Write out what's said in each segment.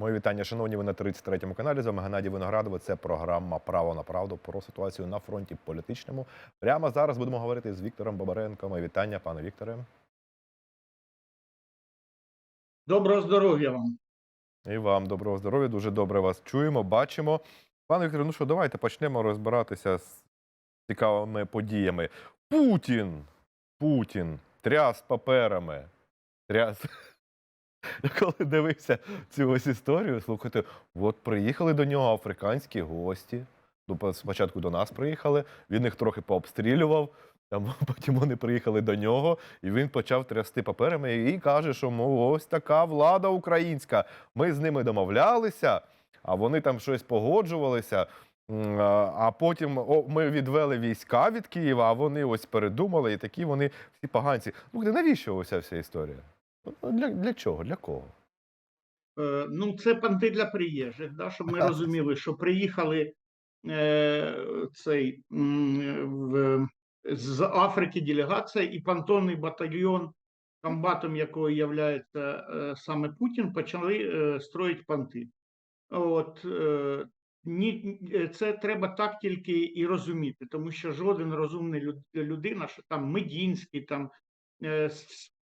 Мої вітання, шановні, ви на 33-му каналі. З вами Геннадій Виноградове. Це програма Право на правду про ситуацію на фронті політичному. Прямо зараз будемо говорити з Віктором Бабаренком. Мої вітання, пане Вікторе. Доброго здоров'я вам. І вам доброго здоров'я. Дуже добре вас чуємо, бачимо. Пане Вікторе, ну що, давайте почнемо розбиратися з цікавими подіями. Путін! Путін тряс паперами. Тряс. Я коли дивився цю ось історію, слухайте, от приїхали до нього африканські гості. Ну, спочатку до нас приїхали, він їх трохи пообстрілював. Там потім вони приїхали до нього, і він почав трясти паперами і каже, що мов ось така влада українська. Ми з ними домовлялися, а вони там щось погоджувалися. А потім о, ми відвели війська від Києва, а вони ось передумали, і такі вони всі поганці. Ну, навіщо оця вся історія? Для, для чого? Для кого? Е, Ну, це панти для приїжджих, да, щоб ми розуміли, що приїхали е, цей в, з Африки делегація і понтонний батальйон, комбатом якого є саме Путін, почали е, строїти понти. От, е, ні, е, це треба так тільки і розуміти, тому що жоден розумний люд- людина, що там Медінський, там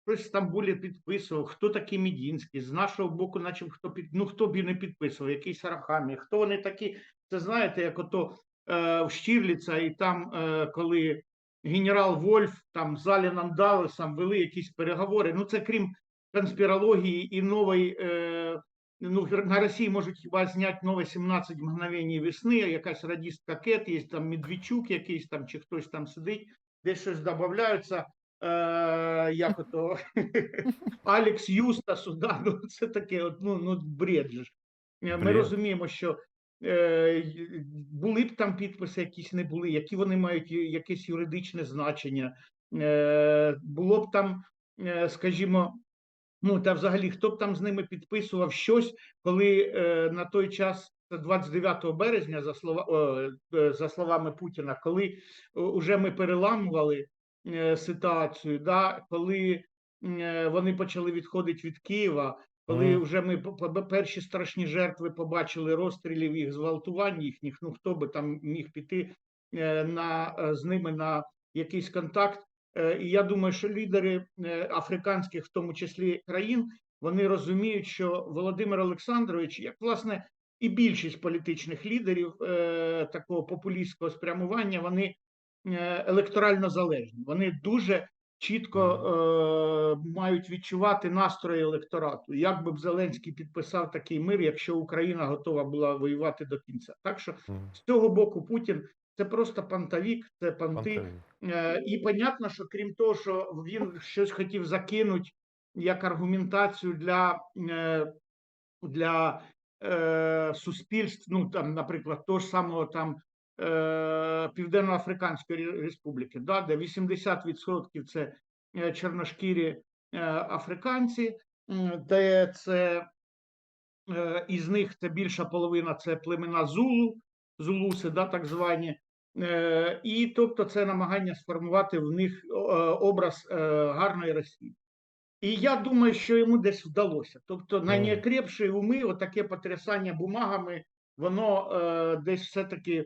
щось в Стамбулі підписував, хто такий Медінський, з нашого боку, наче хто під ну хто б не підписував, якийсь Арахамі, хто вони такі? Це знаєте, як ото е, в Штірліца, і там, е, коли генерал Вольф там з Аліном Далесом вели якісь переговори. Ну це крім конспірології і нової. Е, Ну, на Росії можуть хіба зняти нове 17 мгновень весни, якась радістка Кет, є там Медведчук якийсь там, чи хтось там сидить, десь щось додаються, як ото Алекс Юстасу, да, ну, це таке, от, ну, ну бред же. ж. Е, Ми Бред. розуміємо, що е, були б там підписи, якісь не були, які вони мають якесь юридичне значення. Е, було б там, е, скажімо, ну та взагалі, хто б там з ними підписував щось, коли е, на той час, 29 березня, за слова о, е, за словами Путіна, коли вже ми переламували е, ситуацію, да, коли е, вони почали відходити від Києва. Коли Мгм. вже ми перші страшні жертви побачили розстрілів їх, зґвалтувань їхніх, ну хто би там міг піти е, на е, з ними на якийсь контакт. Е, І я думаю, що лідери е, африканських, в тому числі країн, вони розуміють, що Володимир Олександрович, як власне і більшість політичних лідерів е, такого популістського спрямування, вони е, електорально залежні. Вони дуже чітко е, мають відчувати настрої електорату. Як би б Зеленський підписав такий мир, якщо Україна готова була воювати до кінця? Так що з цього боку Путін це просто пантовік, це панти. Е, І понятно, що крім того, що він щось хотів закинути як аргументацію для, е, для е, суспільств, ну там, наприклад, того ж самого там е, Південно-Африканської Республіки, да, де 80% це е, чорношкірі е, африканці, де це е, із них це більша половина це племена Зулу, зулуси, да, так звані. Е, І тобто це намагання сформувати в них е, образ е, гарної Росії. І я думаю, що йому десь вдалося. Тобто, на Мгм. неокрепші уми, отаке потрясання бумагами, воно е, десь все-таки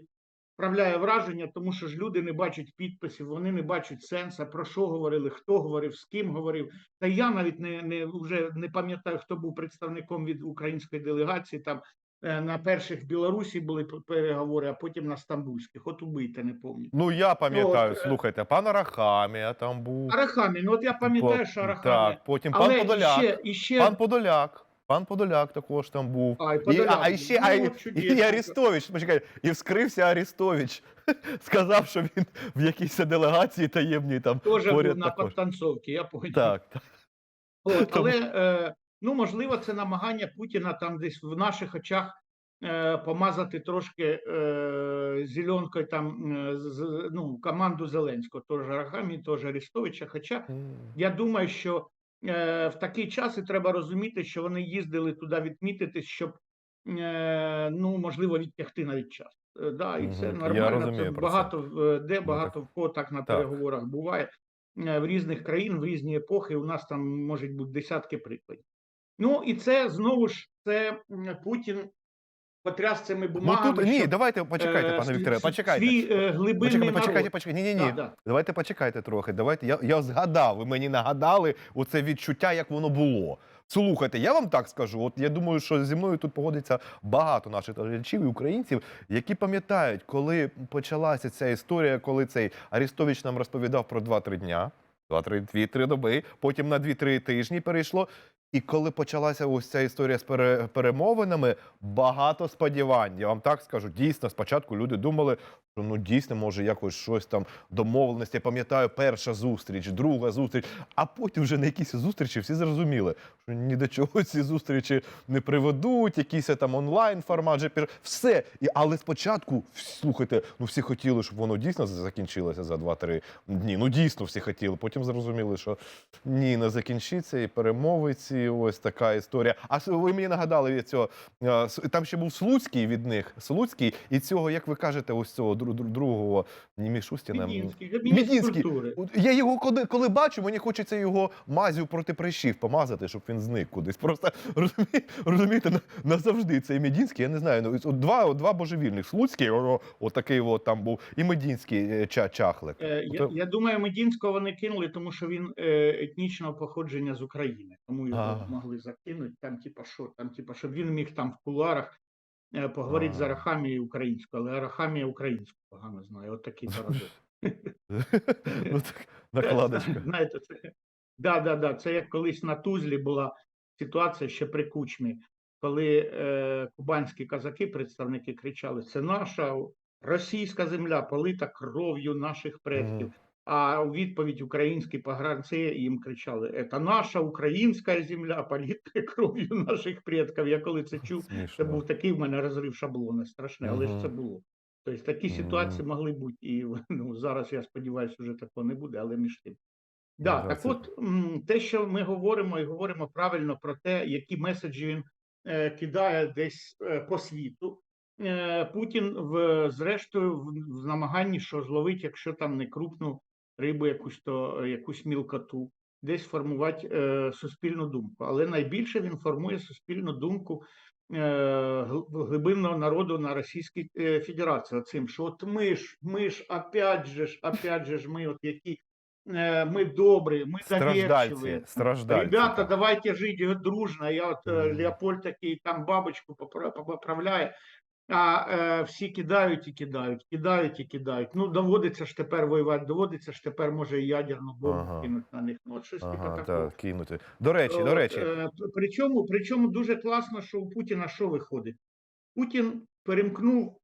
справляє враження, тому що ж люди не бачать підписів, вони не бачать сенсу, про що говорили, хто говорив, з ким говорив. Та я навіть не, не вже не пам'ятаю, хто був представником від української делегації. Там е, на перших в Білорусі були переговори, а потім на стамбульських. От убийте, не пам'ятаю. Ну, я пам'ятаю, е, слухайте, пан Арахамія там був. Арахамі, ну от я пам'ятаю, що Арахамі. Так, потім пан Але Подоляк. іще, іще... Пан Подоляк. Пан Подоляк також там був. А, і І, Подоляк а, а був. ще Ну, а, і, і Арістович, почекай, і вскрився Арістович. Сказав, що він в якійсь делегації таємній там Теж був на також. підтанцовці, я пам'ятаю. Так, так. От, але е, ну можливо, це намагання Путіна там десь в наших очах е, помазати трошки е, зеленкою там е, з, ну, команду Зеленського, теж Арахамі, теж Арестовича. Хоча М. я думаю, що в такий час і треба розуміти, що вони їздили туди відмітитись, щоб е, ну можливо відтягти навіть час. Е, Да, і це. Нормально. розумію це про це. багато де Ну, багато в кого так на Так. переговорах буває. Е, В різних країн, в різні епохи у нас там можуть бути десятки прикладів. Ну і це знову ж це Путін потряс цими Ну тут ні, щоб, давайте почекайте, е, пане Вікторе, почекайте. Свій е, глибинний Почекайте, почекайте, почекайте. Ні, ні, ні. Да, да. Давайте почекайте трохи. Давайте. Я, я згадав, ви мені нагадали оце відчуття, як воно було. Слухайте, я вам так скажу. От я думаю, що зі мною тут погодиться багато наших глядачів і українців, які пам'ятають, коли почалася ця історія, коли цей Арістович нам розповідав про 2-3 дня, 2-3 2-3 доби, потім на 2-3 тижні перейшло. І коли почалася ось ця історія з пере- перемовинами, багато сподівань. Я вам так скажу. Дійсно, спочатку люди думали, що ну дійсно може якось щось там домовленості. Я пам'ятаю, перша зустріч, друга зустріч. А потім вже на якісь зустрічі всі зрозуміли, що ні до чого ці зустрічі не приведуть, якийсь там онлайн формат же пір... все. І, але спочатку, слухайте, ну всі хотіли, щоб воно дійсно закінчилося за 2-3 дні. Ну дійсно всі хотіли. Потім зрозуміли, що ні, не закінчиться, і перемови ці ось така історія. А ви мені нагадали цього. е, Там ще був Слуцький від них, Слуцький, і цього, як ви кажете, ось цього дру- дру- другого не Мішустіна. Медінський. Я його коли, коли бачу, мені хочеться його мазю проти прищів помазати, щоб він зник кудись. Просто розумі, розумієте, на- назавжди цей Медінський, я не знаю. Ну, два, два божевільних. Слуцький, отакий от там був, і Медінський е, ча, чахлик. Е, Я, я думаю, Медінського вони кинули, тому що він етнічного походження з України. Тому його Могли закинути. Там, типа, що, там, типа, щоб він міг там в кулуарах е, поговорити з А. Арахамією українською, але Арахамія українську погано знає. От такий парадокс. ну, так, накладочка. Знаєте, це да, да, да. Це як колись на Тузлі була ситуація ще при кучмі, коли е, кубанські казаки, представники, кричали: це наша російська земля, полита кров'ю наших предків. А у відповідь українські погранці їм кричали: це наша українська земля, полита кров'ю наших предків. Я коли це чув, це був такий в мене розрив шаблони, страшне, але ж це було. Тобто такі Мгм. ситуації могли бути, і ну, зараз я сподіваюся, вже такого не буде, але між тим. Да, Да, так от те, що ми говоримо, і говоримо правильно про те, які меседжі він е, кидає десь е, по світу. Е, Путін, в, зрештою, в, в намаганні, що зловить, якщо там не крупну рибу, якусь то е, якусь мілкоту, десь формувати е, суспільну думку. Але найбільше він формує суспільну думку е, глибинного народу на Російській е, Федерації. Оцим, що от ми ж, ми ж, опять же ж, опять же ж, ми от які е, ми добрі, ми Страждальці, Ребята, так. давайте жить дружно. Я от Мгм. Леопольд такий там бабочку попра- поправляє, а е, всі кидають і кидають, кидають і кидають. Ну, доводиться ж тепер воювати, доводиться ж тепер може і ядерну бомбу Ага. кинути на них. Ну, от щось типу Ага, так, кинути. До речі, до речі. е, Причому, причому дуже класно, що у Путіна що виходить? Путін перемкнув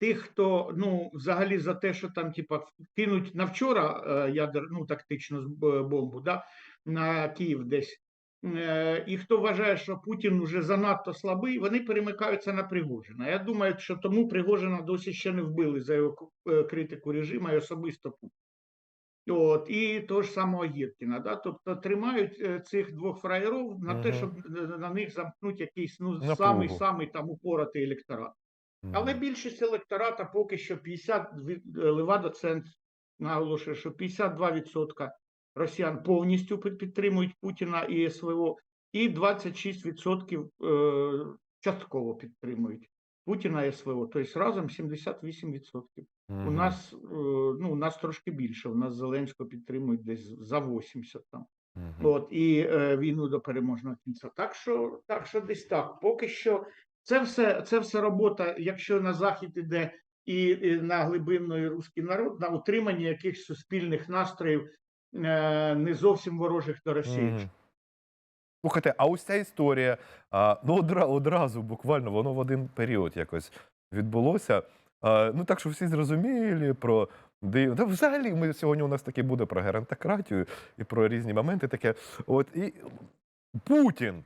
тих, хто ну взагалі за те, що там типа кинуть на вчора е, ядерну тактичну бомбу, да, на Київ десь. Е, І хто вважає, що Путін вже занадто слабий, вони перемикаються на Пригожина. Я думаю, що тому Пригожина досі ще не вбили за його е, критику режиму і особисто Путін. От, і того ж самого Єркіна. Да? Тобто тримають е, цих двох фраєров на те, щоб на них замкнути якийсь ну, самий самий там упоротий електорат. Але більшість електората поки що 50, від- Левада Цент наголошує, що 52% росіян повністю підтримують Путіна і СВО, і 26% е, частково підтримують Путіна і СВО. Тобто разом 78%. У нас, е, ну, у нас трошки більше. У нас Зеленського підтримують десь за 80 там. Мгм. От і е, війну до переможного кінця. Так що, так що десь так. Поки що це все, це все робота, якщо на захід іде і, і на глибинний руський народ, на утримання якихось суспільних настроїв не зовсім ворожих до Росії. Мгм. Слухайте, а ось ця історія, ну одра, одразу буквально воно в один період якось відбулося. Ну так, що всі зрозуміли про. Та взагалі ми сьогодні у нас таке буде про геронтократію і про різні моменти таке. От і Путін.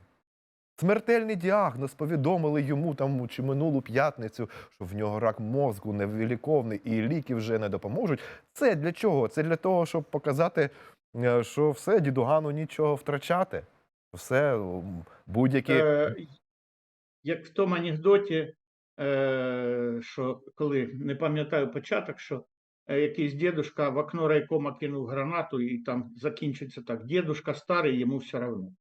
Смертельний діагноз повідомили йому там чи минулу п'ятницю, що в нього рак мозку невиліковний і ліки вже не допоможуть. Це для чого? Це для того, щоб показати, е, що все, дідугану нічого втрачати. Все, будь-які. Е, як в тому анекдоті, е, що коли не пам'ятаю початок, що е, якийсь дідушка в окно райкома кинув гранату, і там закінчиться так. Дідушка старий, йому все одно.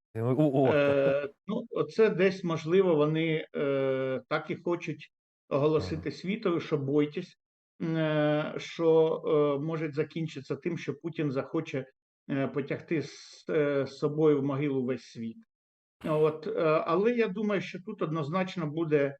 Е, ну, оце десь можливо вони е, так і хочуть оголосити світові, що бойтесь, е, що е, може закінчитися тим, що Путін захоче е, потягти з, е, з собою в могилу весь світ. От, е, але я думаю, що тут однозначно буде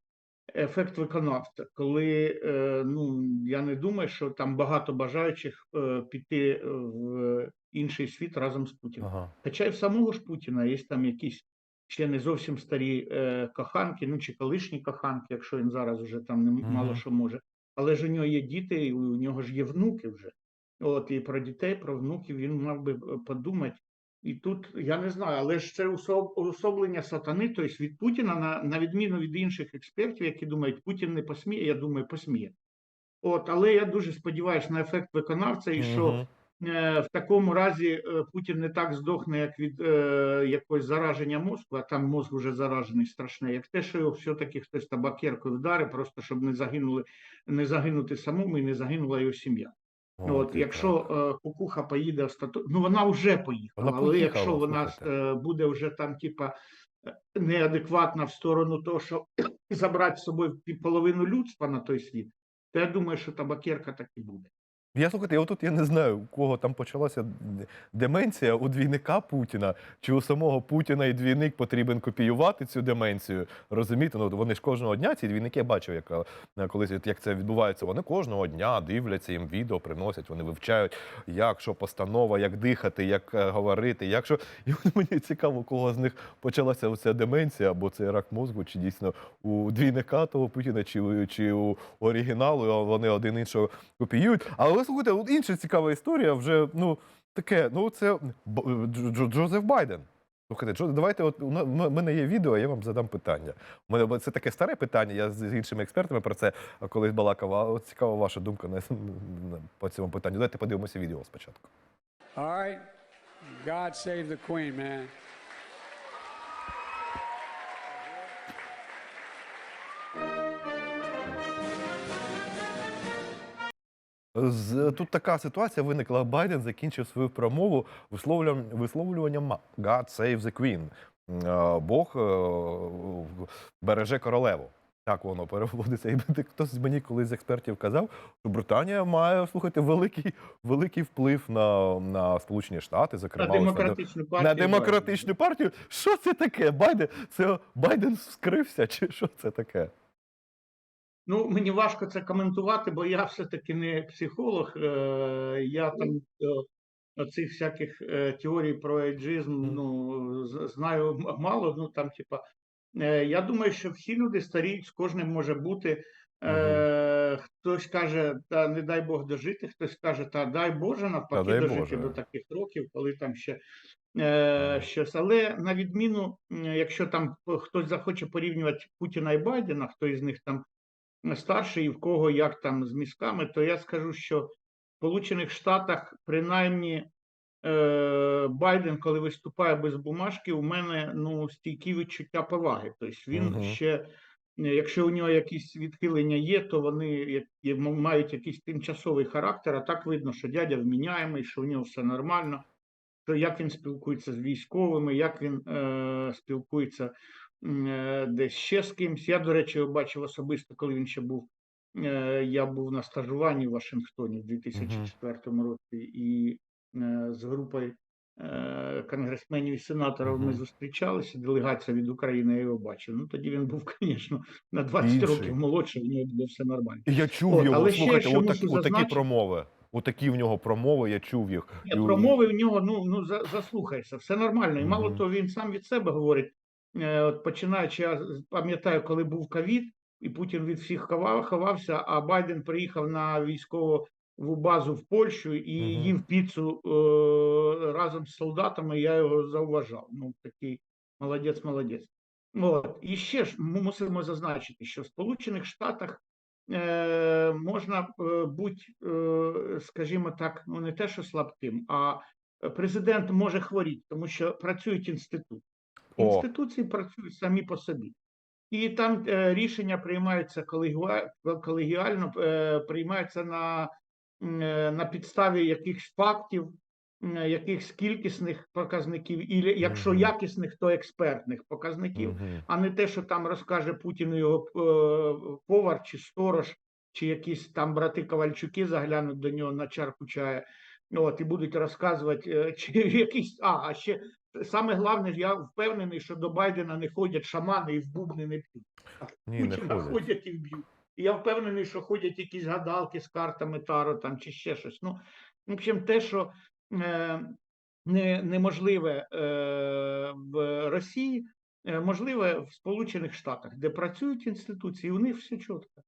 ефект виконавця, коли е, ну я не думаю, що там багато бажаючих е, піти в інший світ разом з Путіним. ага. Хоча й в самого ж Путіна є там якісь ще не зовсім старі е, коханки, ну чи колишні коханки, якщо він зараз вже там не мало що може. Але ж у нього є діти, і у нього ж є внуки вже. От і про дітей, про внуків він мав би е, подумати. І тут я не знаю, але ж це уособлення сатани, тобто від Путіна, на, на відміну від інших експертів, які думають, Путін не посміє, я думаю, посміє. От, але я дуже сподіваюся на ефект виконавця, і що Е, в такому разі е, Путін не так здохне, як від е, якогось зараження мозку, а там мозг вже заражений страшне, як те, що його все-таки хтось табакеркою вдарить, просто щоб не загинули, не загинути самому і не загинула його сім'я. От, якщо е, кукуха поїде остаточно, ну вона вже поїхала, Вона але поїхала, якщо вона е, буде вже там, типа, неадекватна в сторону того, що забрати з собою половину людства на той світ, то я думаю, що табакерка так і буде. Я слухайте, я тут я не знаю, у кого там почалася деменція у двійника Путіна, чи у самого Путіна і двійник потрібен копіювати цю деменцію. Розумієте? Ну вони ж кожного дня ці двійники я бачив, як е, колись як це відбувається. Вони кожного дня дивляться їм відео, приносять, вони вивчають, як що постанова, як дихати, як е, говорити, як що. І мені цікаво, у кого з них почалася оця деменція, або це рак мозку, чи дійсно у двійника того Путіна, чи, чи у оригіналу, вони один іншого копіюють. Але слухайте, от інша цікава історія вже ну таке. Ну це Дж- Джозеф Байден. Слухайте, Джо, давайте, от у мене є відео, я вам задам питання. У мене це таке старе питання. Я з іншими експертами про це колись балакав. А от цікава ваша думка на- по цьому питанню. Давайте подивимося відео спочатку. All right. God save the Queen, man. Тут така ситуація виникла. Байден закінчив свою промову висловлюванням, God save the Queen. Е, Бог е, береже королеву. Так воно переводиться. І хтось мені колись з експертів казав, що Британія має слухайте великий, великий вплив на, на Сполучені Штати, зокрема на, демократичну партію. на демократичну партію. Що це таке? Байден це Байден вскрився, чи що це таке? Ну, мені важко це коментувати, бо я все-таки не психолог. Е, я там оцих всяких е, теорій про ейджизм ну, знаю мало. Ну там, типа, е, я думаю, що всі люди старіють, з кожним може бути. Е, Хтось каже, та не дай Бог дожити, хтось каже, та дай Боже, навпаки, дай дожити Боже. до таких років, коли там ще е, щось. Але на відміну, якщо там хтось захоче порівнювати Путіна і Байдена, хто із них там старший і в кого як там з мізками, то я скажу, що в Сполучених Штатах принаймні е, Байден, коли виступає без бумажки, у мене ну стійкі відчуття поваги. Тобто він Мгм. ще, е, якщо у нього якісь відхилення є, то вони мають якийсь тимчасовий характер. А так видно, що дядя вміняємий, що у нього все нормально. Що як він спілкується з військовими, як він е, спілкується десь ще з кимсь. Я, до речі, його бачив особисто, коли він ще був. Е, я був на стажуванні в Вашингтоні в 2004 році, і е, з групою е, конгресменів і сенаторів ми зустрічалися. Делегація від України я його бачив. Ну тоді він був, звісно, на 20 Інший. років молодше, в нього було все нормально. Я чув От, його, але ще слухайте, що отак, отакі промови. Отакі в нього промови, я чув їх. Промови в нього, ну, ну заслухайся, все нормально. І мало того, він сам від себе говорить. Е, От починаючи, я пам'ятаю, коли був ковід, і Путін від всіх ховав, ховався, а Байден приїхав на військову базу в Польщу і Мгм. їв піцу е, разом з солдатами. Я його зауважав. Ну, такий молодець, молодець. От. І ще ж ми мусимо зазначити, що в Сполучених Штатах е, можна е, бути, е, скажімо так, ну не те, що слабким, а президент може хворіти, тому що працюють інститути. Інституції працюють самі по собі. І там е, рішення приймаються колегіа- колегіально, е, приймаються на е, на підставі якихось фактів, е, якихось кількісних показників, і якщо Мгм. якісних, то експертних показників Мгм. а не те, що там розкаже Путіну його е, повар чи сторож, чи якісь там брати Ковальчуки заглянуть до нього на чарку чая. От, і будуть розказувати, е, чи якісь. А, а ще саме головне, я впевнений, що до Байдена не ходять шамани і в бубни не п'ють. Ні, не ходять. ходять і вб'ють. І я впевнений, що ходять якісь гадалки з картами Таро там чи ще щось. Ну, в общем, те, що е, не, неможливе е, в Росії, е, можливе в Сполучених Штатах, де працюють інституції, у них все чітко.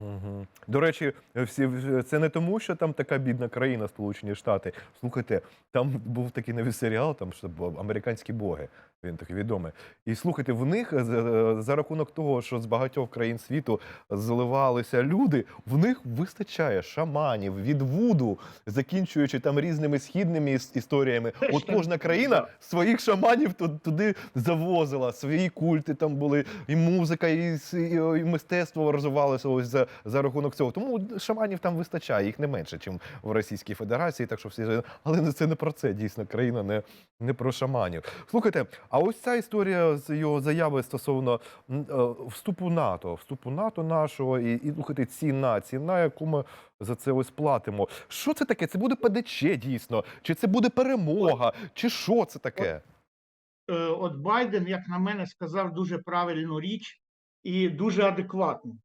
Мгм. До речі, всі це не тому, що там така бідна країна, Сполучені Штати. Слухайте, там був такий новий серіал, там що американські боги. Він такий відомий. І слухайте, в них е, за, за рахунок того, що з багатьох країн світу зливалися люди, в них вистачає шаманів від вуду, закінчуючи там різними східними історіями. От кожна країна своїх шаманів ту- туди завозила, свої культи там були, і музика, і, і, і мистецтво розвивалося ось за, за рахунок цього. Тому шаманів там вистачає, їх не менше, ніж в Російській Федерації. Так що всі але це не про це. Дійсно, країна не, не про шаманів. Слухайте, а ось ця історія з його заяви стосовно е, вступу НАТО, вступу НАТО нашого, і, і слухайте, ціна, ціна, яку ми за це ось платимо. Що це таке? Це буде ПДЧ дійсно? Чи це буде перемога? Чи що це таке? Е, От Байден, як на мене, сказав дуже правильну річ і дуже адекватну,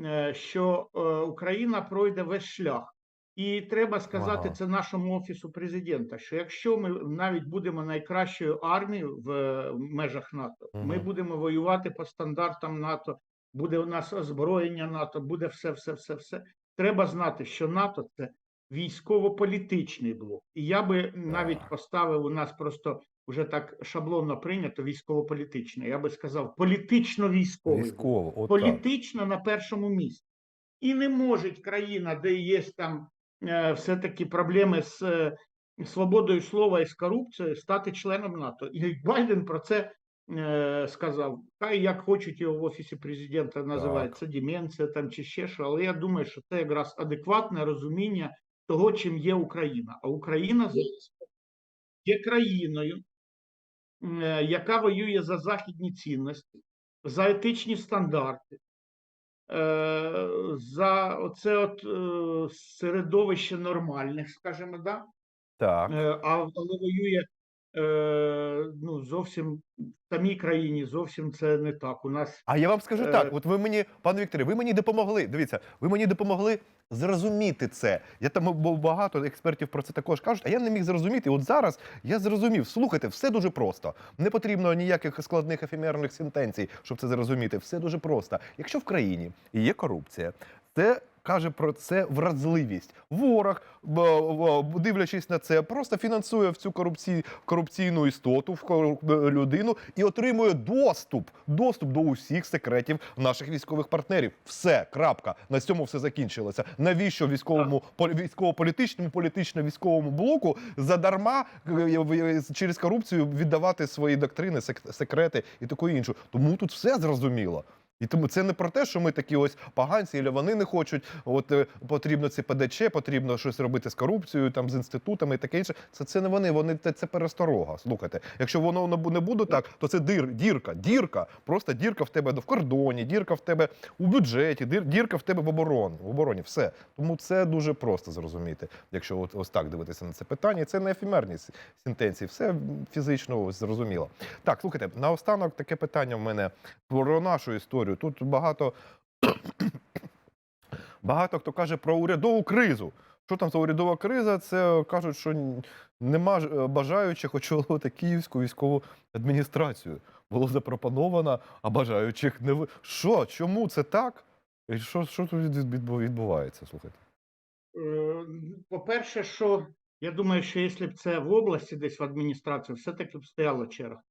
е, що Україна пройде весь шлях. І треба сказати Ага. це нашому офісу президента. Що якщо ми навіть будемо найкращою армією в е, межах НАТО, ми будемо воювати по стандартам НАТО, буде у нас озброєння НАТО, буде все, все, все, все. Треба знати, що НАТО це військово-політичний блок. І я би навіть поставив у нас просто вже так шаблонно прийнято військово-політичне. Я би сказав, політично-військовий. Військово. Політично на першому місці. І не може країна, де є там все-таки проблеми з е, свободою слова і з корупцією, стати членом НАТО. І Байден про це е, сказав. Хай як хочуть його в офісі президента називають, це деменція там чи ще що, але я думаю, що це якраз адекватне розуміння того, чим є Україна. А Україна зараз є країною, е, яка воює за західні цінності, за етичні стандарти, е, за оце от е, середовище нормальних, скажімо, да? Так. Е, але воює е, ну, зовсім в самій країні, зовсім це не так. У нас А я вам скажу Е, так: от ви мені, пане Вікторе, ви мені допомогли. Дивіться, ви мені допомогли зрозуміти це. Я там бо багато експертів про це також кажуть, а я не міг зрозуміти. От зараз я зрозумів. Слухайте, все дуже просто. Не потрібно ніяких складних ефемерних сентенцій, щоб це зрозуміти. Все дуже просто. Якщо в країні є корупція, це. Каже про це вразливість. Ворог, б- б- дивлячись на це, просто фінансує в цю корупці... корупційну істоту, в людину і отримує доступ, доступ до усіх секретів наших військових партнерів. Все, крапка. На цьому все закінчилося. Навіщо військовому полі- військово-політичному, політично-військовому блоку задарма е, через корупцію віддавати свої доктрини, сек- секрети і таке інше? Тому тут все зрозуміло. І тому це не про те, що ми такі ось поганці, або вони не хочуть. От е, потрібно це ПДЧ, потрібно щось робити з корупцією, там з інститутами і таке інше. Це, це не вони, вони це, це пересторога. Слухайте, якщо воно не буде так, то це дир, дірка, дірка, просто дірка в тебе в кордоні, дірка в тебе у бюджеті, дир, дірка в тебе в обороні. В обороні все. Тому це дуже просто зрозуміти, якщо от ось так дивитися на це питання. Це не ефемерні сентенції, все фізично зрозуміло. Так, слухайте, наостанок таке питання в мене про нашу історію. Тут багато, багато хто каже про урядову кризу. Що там за урядова криза? Це кажуть, що нема е, бажаючих очолити Київську військову адміністрацію. Було запропоновано, а бажаючих не. Що? Чому це так? І що, що тут відбувається? Слухайте. Е, По-перше, що я думаю, що якщо б це в області десь в адміністрації, все-таки б стояла черга.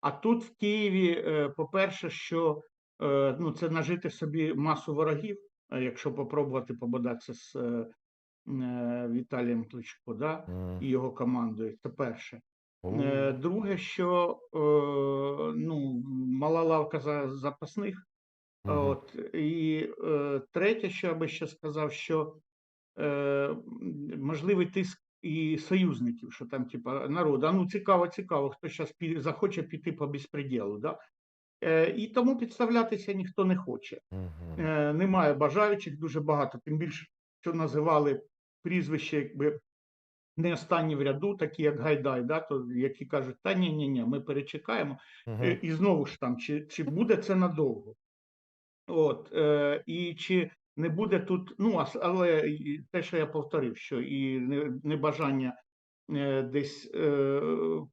А тут в Києві, е, по-перше, що ну, це нажити собі масу ворогів, е, якщо попробувати пободатися з е, е, Віталієм Кличко да, і його командою. Це перше. Е, Друге, що е, ну, мала лавка за запасних. От, і е, третє, що я би ще сказав, що е, можливий тиск і союзників, що там, типа, народу, а ну цікаво, цікаво, хто зараз захоче піти по безпреділу. Да? Е, і тому підставлятися ніхто не хоче. Е, немає бажаючих дуже багато, тим більше, що називали прізвище, якби не останні в ряду, такі як Гайдай, да, то, які кажуть, та ні, ні, ні, ми перечекаємо. Е, І знову ж там, чи, чи буде це надовго? От, е, і чи не буде тут, ну, але те, що я повторив, що і небажання десь е,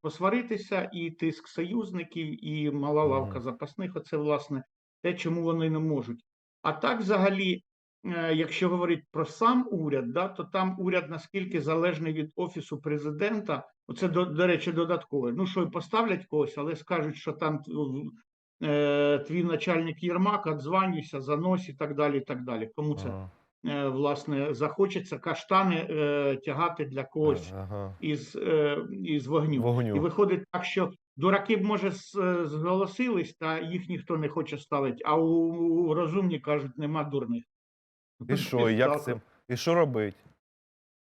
посваритися, і тиск союзників, і мала лавка запасних, оце, власне, те, чому вони не можуть. А так, взагалі, е, якщо говорити про сам уряд, да, то там уряд наскільки залежний від офісу президента, оце до, до речі, додаткове. Ну що, і поставлять когось, але скажуть, що там е, твій начальник Єрмак, отзванюйся, занось і так далі. і так далі. Кому це е, власне захочеться каштани е, тягати для когось Ага. із, е, із вогню. І виходить так, що дураки, б, може, е, зголосились, та їх ніхто не хоче ставити, а у, розумні кажуть, нема дурних. І що, і як цим? І що робить?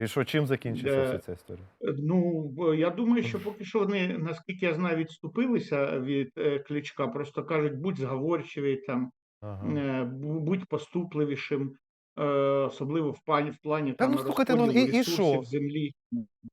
І що, чим закінчиться Е, вся ця історія? Ну, я думаю, що поки що вони, наскільки я знаю, відступилися від е, Кличка, просто кажуть, будь зговорчивий, там, Ага. е, будь поступливішим, е, особливо в плані, в плані Та там, ну, слухайте, ну, і- і що? землі.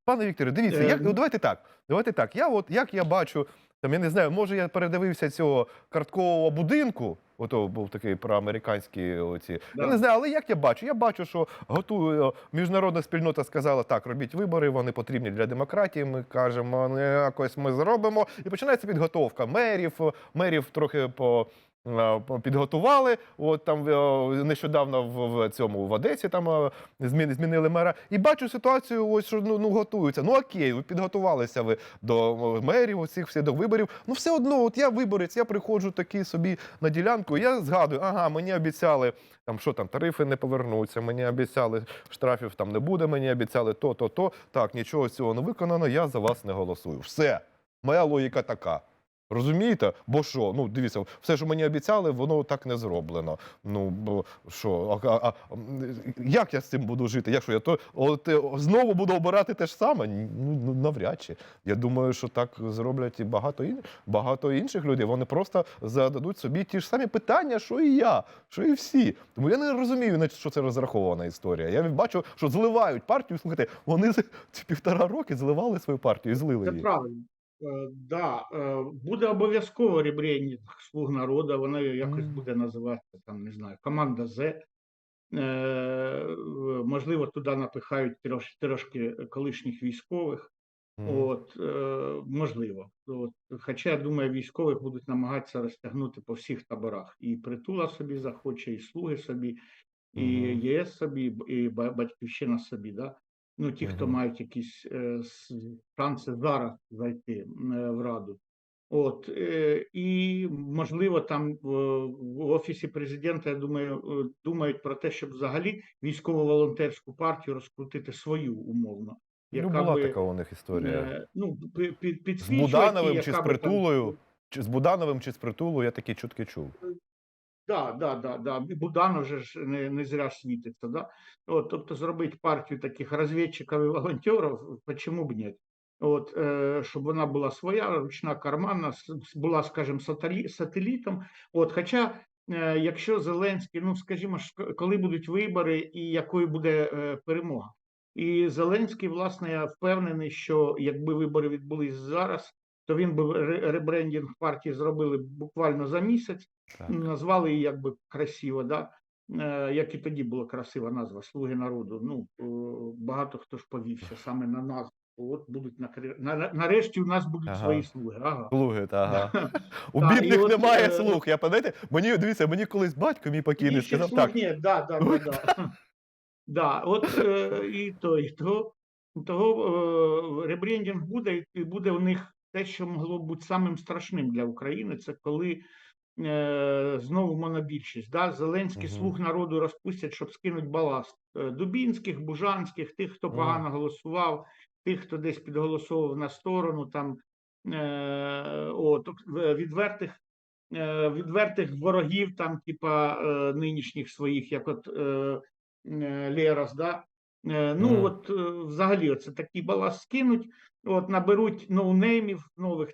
Пане Вікторе, дивіться, Е, як, ну- ну, давайте так. Давайте так. Я от як я бачу, там я не знаю, може я передивився цього карткового будинку. Ото був такий проамериканський оці. Да. Я не знаю, але як я бачу? Я бачу, що готує е, міжнародна спільнота сказала, так, робіть вибори, вони потрібні для демократії. Ми кажемо, «Ну, якось ми зробимо. І починається підготовка мерів. е, Мерів трохи по. Е, Підготували, от там е, нещодавно в, в цьому в Одесі там е, зміни змінили мера. І бачу ситуацію, ось що ну, ну готуються. Ну окей, ви підготувалися ви до мерів, усіх всіх до виборів. Ну все одно, от я виборець, я приходжу такий собі на ділянку. Я згадую, ага, мені обіцяли там, що там тарифи не повернуться, мені обіцяли штрафів там не буде, мені обіцяли то, то, то. Так, нічого цього не виконано, я за вас не голосую. Все. Моя логіка така. Розумієте? Бо що? Ну, дивіться, все, що мені обіцяли, воно так не зроблено. Ну, бо що, а, а, а, як я з цим буду жити? Як що, я то от, е, знову буду обирати те ж саме? Ну, ну, навряд чи. Я думаю, що так зроблять і багато, ін... багато інших людей. Вони просто зададуть собі ті ж самі питання, що і я, що і всі. Тому я не розумію, на що це розрахована історія. Я бачу, що зливають партію. Слухайте, вони ці півтора роки зливали свою партію і злили Це правильно. Е, Да, е, буде обов'язково ребрендінг слуг народу, вона якось буде називатися там, не знаю, команда З. Е, Можливо, туди напихають трош- трошки колишніх військових. От, можливо. От, хоча я думаю, військових будуть намагатися розтягнути по всіх таборах. І притула собі захоче, і слуги собі, і ЄС собі, і батьківщина собі. Да? Ну, ті, хто мають якісь е, шанси зараз зайти е, в раду. От е, і можливо, там в, офісі президента, я думаю, думають про те, щоб взагалі військово-волонтерську партію розкрутити свою умовно. Ну, була би, така у них історія. ну, пи- З Будановим чи з яка би там- притулою, чи з Будановим чи з притулою, я такі чутки чув. Да, да, да, да. І Буданов же ж не, не зря світиться. Да? От, тобто зробити партію таких розвідчиків і волонтерів, чому б ні? От, е, щоб вона була своя, ручна карманна, була, скажімо, сателі, сателітом. От, хоча, е, якщо Зеленський, ну скажімо, коли будуть вибори і якою буде е, перемога. І Зеленський, власне, я впевнений, що якби вибори відбулись зараз, то він би ребрендінг партії зробили буквально за місяць Так. назвали її якби красиво, да? Е, як і тоді була красива назва Слуги народу. Ну, е, багато хто ж повівся саме на назву. От будуть на, на- нарешті у нас будуть Ага. свої слуги. Ага. Слуги, та ага. У бідних немає е, слуг. Я пам'ятаєте, мені дивіться, мені колись батько мій покійний сказав слуг так. ні, да, да, да, да. да, от і то, і того, того ребрендінг буде, і буде у них те, що могло б бути самим страшним для України, це коли е, знову монобільшість. Да? Зеленський Мгм. слуг народу розпустять, щоб скинуть баласт. Е, Дубінських, Бужанських, тих, хто Мгм. погано голосував, тих, хто десь підголосовував на сторону, там, е, от, е, відвертих е, відвертих ворогів, там, типа е, нинішніх своїх, як от е, е, Лерос, да? Е, Ну, Мгм. от е, взагалі, оце такий баласт скинуть, от наберуть ноунеймів нових,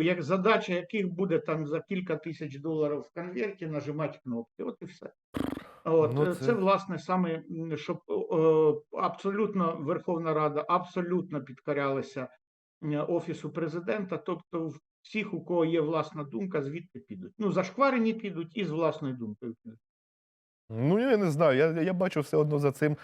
як задача яких буде там за кілька тисяч доларів в конверті нажимати кнопки. От і все. От, Ну, е, це- це... власне саме, щоб е, абсолютно Верховна Рада абсолютно підкорялася е, Офісу президента, тобто всіх, у кого є власна думка, звідти підуть. Ну, зашкварені підуть і з власною думкою підуть. Ну, я не знаю. Я, я бачу все одно за цим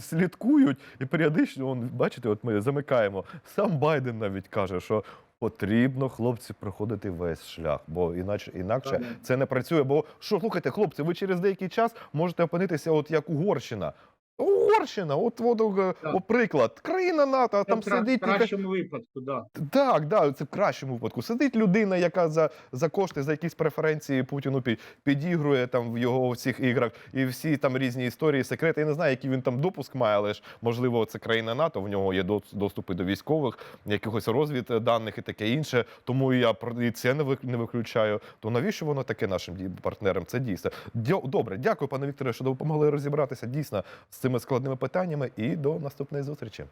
слідкують, і періодично, он, бачите, от ми замикаємо. Сам Байден навіть каже, що потрібно хлопці проходити весь шлях, бо іначе інакше це не працює. Бо що, слухайте, хлопці, ви через деякий час можете опинитися, от як Угорщина. Угорщина, от, е, Так. о, приклад, країна НАТО, а Це там кра- сидить в кращому випадку, да. так, да, це в кращому випадку. Сидить людина, яка за, за кошти, за якісь преференції Путіну пі- підігрує там в його всіх іграх, і всі там різні історії, секрети. Я не знаю, який він там допуск має, але ж можливо, це країна НАТО. В нього є доступи до військових, якихось розвідданих і таке інше. Тому я і це не вик- не виключаю. То навіщо воно таке нашим партнерам? Це дійсно. Добре, дякую, пане Вікторе, що допомогли розібратися дійсно з цими складними питаннями. І до наступної зустрічі.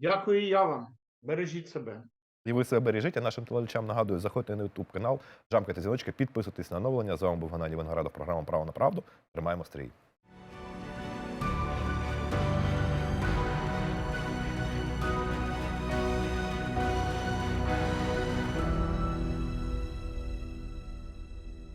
Дякую і я вам. Бережіть себе. І ви себе бережіть, а нашим телеглядачам нагадую, заходьте на YouTube канал, жамкайте дзвіночки, підписуйтесь на оновлення. З вами був Геннадій Виноградов, програма Право на правду. Тримаємо стрій.